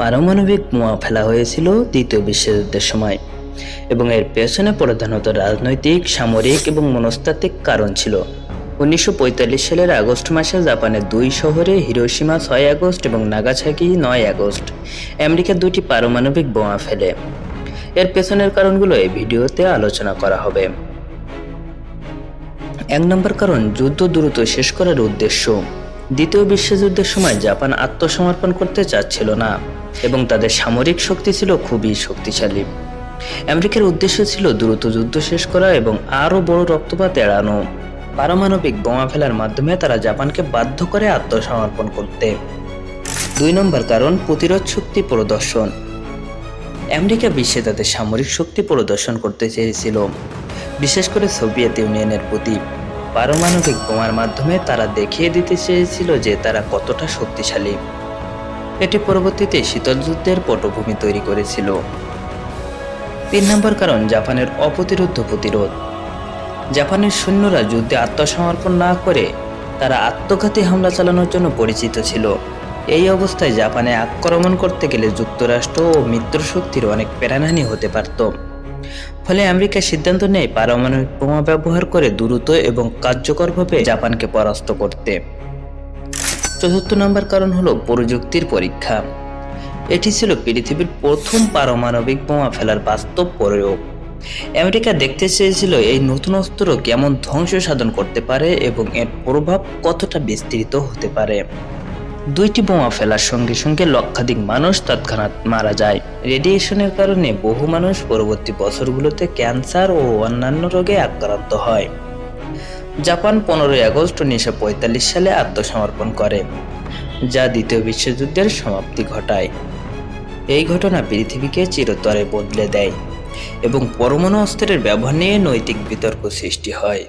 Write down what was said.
পারমাণবিক বোমা ফেলা হয়েছিল দ্বিতীয় বিশ্বযুদ্ধের সময়। এবং এর পেছনে প্রধানত রাজনৈতিক, সামরিক এবং মনস্তাত্ত্বিক কারণ ছিল। উনিশশো পঁয়তাল্লিশ সালের আগস্ট মাসে জাপানের দুই শহরে হিরোশিমা ছয় আগস্ট এবং নাগাসাকি নয় আগস্ট আমেরিকা দুটি পারমাণবিক বোমা ফেলে। এর পেছনের কারণগুলো এই ভিডিওতে আলোচনা করা হবে। এক নম্বর কারণ, যুদ্ধ দ্রুত শেষ করার উদ্দেশ্য। দ্বিতীয় বিশ্বযুদ্ধের সময় জাপান আত্মসমর্পণ করতে চাচ্ছিল না। এবং তাদের সামরিক শক্তি ছিল খুবই শক্তিশালী। আমেরিকার উদ্দেশ্য ছিল দ্রুত যুদ্ধ শেষ করা এবং আরও বড় রক্তপাত এড়ানো। পারমাণবিক বোমা ফেলার মাধ্যমে তারা জাপানকে বাধ্য করে আত্মসমর্পণ করতে। দুই নম্বর কারণ, প্রতিরোধ শক্তি প্রদর্শন। আমেরিকা বিশ্বে তাদের সামরিক শক্তি প্রদর্শন করতে চেয়েছিল। বিশেষ করে সোভিয়েত ইউনিয়নের প্রতি। পারমাণবিক বোমার মাধ্যমে তারা দেখিয়ে দিতে চেয়েছিল যে তারা কতটা শক্তিশালী। এটি পরবর্তীতে শীতল যুদ্ধের পটভূমি তৈরি করেছিল। তিন নম্বর কারণ, জাপানের অপ্রতিরোধ প্রতিরোধ। জাপানের সৈন্যরা যুদ্ধে আত্মসমর্পণ না করে তারা আত্মঘাতী হামলা চালানোর জন্য পরিচিত ছিল। এই অবস্থায় জাপানে আক্রমণ করতে গেলে যুক্তরাষ্ট্র ও মিত্র শক্তির অনেক প্রাণহানি হতে পারত। ফলে আমেরিকা সিদ্ধান্ত নেয়, পারমাণবিক বোমা ব্যবহার করে দ্রুত এবং কার্যকরভাবে জাপানকে পরাস্ত করতে। চতুর্থ নম্বর কারণ হলো প্রযুক্তির পরীক্ষা। এটি ছিল পৃথিবীর প্রথম পারমাণবিক বোমা ফেলার বাস্তব প্রয়োগ। আমেরিকা দেখতে চেয়েছিল এই নতুন অস্ত্র কেমন ধ্বংস সাধন করতে পারে এবং এর প্রভাব কতটা বিস্তৃত হতে পারে। দুইটি বোমা ফেলার সঙ্গে সঙ্গে লক্ষাধিক মানুষ তৎক্ষণাৎ মারা যায়। রেডিয়েশনের কারণে বহু মানুষ পরবর্তী বছরগুলোতে ক্যান্সার ও অন্যান্য রোগে আক্রান্ত হয়। জাপান পনেরোই আগস্ট উনিশশো পঁয়তাল্লিশ সালে আত্মসমর্পণ করে, যা দ্বিতীয় বিশ্বযুদ্ধের সমাপ্তি ঘটায়। এই ঘটনা পৃথিবীকে চিরতরে বদলে দেয় এবং পরমাণু অস্ত্রের ব্যবহার নিয়ে নৈতিক বিতর্ক সৃষ্টি হয়।